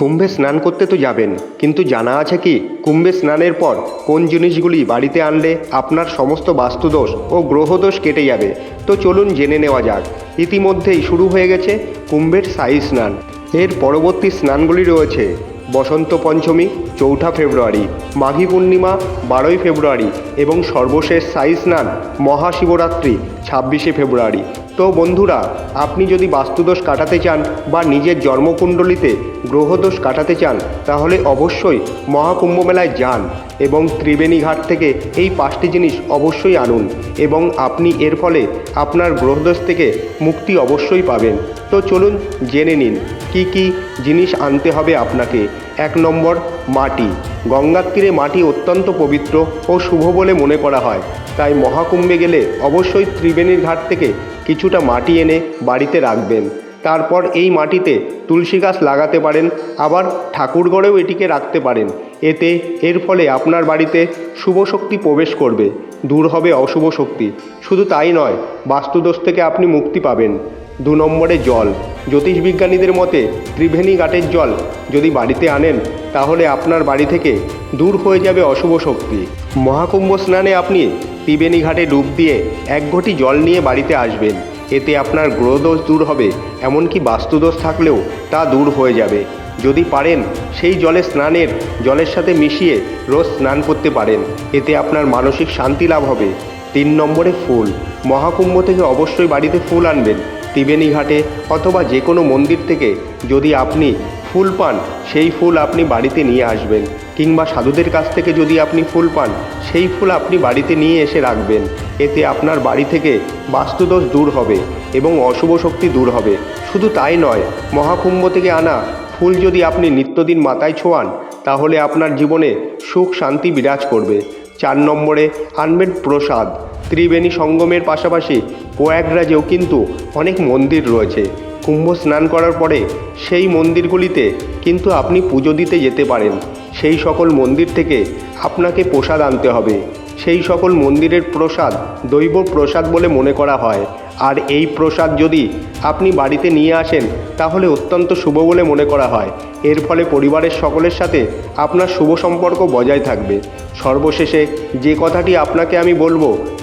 কুম্ভে স্নান করতে তো যাবেন, কিন্তু জানা আছে কি, কুম্ভে স্নানের পর কোন জিনিসগুলি বাড়িতে আনলে আপনার সমস্ত বাস্তুদোষ ও গ্রহদোষ কেটে যাবে? তো চলুন জেনে নেওয়া যাক। ইতিমধ্যেই শুরু হয়ে গেছে কুম্ভের সাই স্নান। এর পরবর্তী স্নানগুলি রয়েছে। বসন্ত পঞ্চমী, চৌঠা ফেব্রুয়ারি, মাঘী পূর্ণিমা, বারোই ফেব্রুয়ারি এবং সর্বশেষ সাই স্নান, মহাশিবরাত্রি, ছাব্বিশে ফেব্রুয়ারি। তো বন্ধুরা, আপনি যদি বাস্তুদোষ কাটাতে চান বা নিজের জন্মকুণ্ডলিতে গ্রহদোষ কাটাতে চান, তাহলে অবশ্যই মহাকুম্ভ মেলায় যান এবং ত্রিবেণী ঘাট থেকে এই পাঁচটি জিনিস অবশ্যই আনুন এবং আপনি এর ফলে আপনার গ্রহদোষ থেকে মুক্তি অবশ্যই পাবেন। তো চলুন জেনে নিন, কি কি জিনিস আনতে হবে আপনাকে? এক নম্বর মাটি। গঙ্গার তীরে মাটি অত্যন্ত পবিত্র ও শুভ বলে মনে করা হয়। তাই মহাকুম্ভে গেলে অবশ্যই ত্রিবেণীর ঘাট থেকে কিছুটা মাটি এনে বাড়িতে রাখবেন। তারপর এই মাটিতে তুলসী গাছ লাগাতে পারেন, আবার ঠাকুরঘরেও এটিকে রাখতে পারেন। এতে এর ফলে আপনার বাড়িতে শুভ শক্তি প্রবেশ করবে, দূর হবে অশুভ শক্তি। শুধু তাই নয়, বাস্তুদোষ থেকে আপনি মুক্তি পাবেন। দু নম্বরে জল। জ্যোতিষবিজ্ঞানীদের মতে ত্রিবেণী ঘাটের জল যদি বাড়িতে আনেন, তাহলে আপনার বাড়ি থেকে দূর হয়ে যাবে অশুভ শক্তি। মহাকুম্ভ স্নানে আপনি ত্রিবেণী ঘাটে ডুব দিয়ে এক ঘটি জল নিয়ে বাড়িতে আসবেন। এতে আপনার গ্রহদোষ দূর হবে, এমনকি বাস্তুদোষ থাকলেও তা দূর হয়ে যাবে। যদি পারেন, সেই জলে স্নানের, জলের সাথে মিশিয়ে রোজ স্নান করতে পারেন। এতে আপনার মানসিক শান্তি লাভ হবে। তিন নম্বরে ফুল। মহাকুম্ভ থেকে অবশ্যই বাড়িতে ফুল আনবেন। ত্রিবেণী ঘাটে অথবা যে কোনো মন্দির থেকে যদি আপনি ফুল পান, সেই ফুল আপনি বাড়িতে নিয়ে আসবেন। কিংবা সাধুদের কাছ থেকে যদি আপনি ফুল পান, সেই ফুল আপনি বাড়িতে নিয়ে এসে রাখবেন। এতে আপনার বাড়ি থেকে বাস্তুদোষ দূর হবে এবং অশুভ শক্তি দূর হবে। শুধু তাই নয়, মহাকুম্ভ থেকে আনা ফুল যদি আপনি নিত্যদিন মাথায় ছোঁয়ান, তাহলে আপনার জীবনে সুখ শান্তি বিরাজ করবে। চার নম্বরে আনবেন প্রসাদ। ত্রিবেণী সঙ্গমের পাশাপাশি প্রয়াগরাজেও কিন্তু অনেক মন্দির রয়েছে। কুম্ভ স্নান করার পরে সেই মন্দিরগুলিতে কিন্তু আপনি পুজো দিতে যেতে পারেন। সেই সকল মন্দির থেকে আপনাকে প্রসাদ আনতে হবে। সেই সকল মন্দিরের প্রসাদ দৈব প্রসাদ বলে মনে করা হয়। আর এই প্রসাদ যদি আপনি বাড়িতে নিয়ে আসেন, তাহলে অত্যন্ত শুভ বলে মনে করা হয়। এর ফলে পরিবারের সকলের সাথে আপনার শুভ সম্পর্ক বজায় থাকবে। সর্বশেষে যে কথাটি আপনাকে আমি বলব,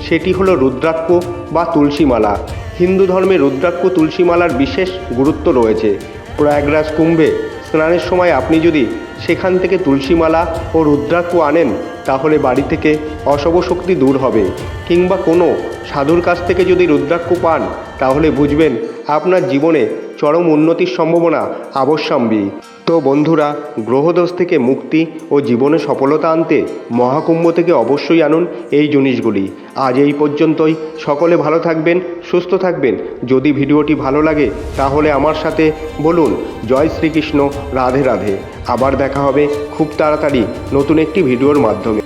সেটি হলো রুদ্রাক্ষ বা তুলসীমালা। হিন্দু ধর্মে রুদ্রাক্ষ, তুলসীমালার বিশেষ গুরুত্ব রয়েছে। প্রয়াগরাজ কুম্ভে স্নানের সময় আপনি যদি সেখান থেকে তুলসীমালা ও রুদ্রাক্ষ আনেন তাহলে বাড়ি থেকে অশুভ শক্তি দূর হবে। কিংবা কোনো সাধুর কাছ থেকে যদি রুদ্রাক্ষ পান, তাহলে বুঝবেন আপনার জীবনে চরম উন্নতির সম্ভাবনা অবশ্যম্বী। তো বন্ধুরা, গ্রহদোষ থেকে মুক্তি ও জীবনে সফলতা আনতে মহাকুম্ভ থেকে অবশ্যই আনুন এই জিনিসগুলি। আজ এই পর্যন্তই। সকলে ভালো থাকবেন, সুস্থ থাকবেন। যদি ভিডিওটি ভালো লাগে, তাহলে আমার সাথে বলুন, জয় শ্রীকৃষ্ণ, রাধে রাধে। আবার দেখা হবে খুব তাড়াতাড়ি নতুন একটি ভিডিওর মাধ্যমে।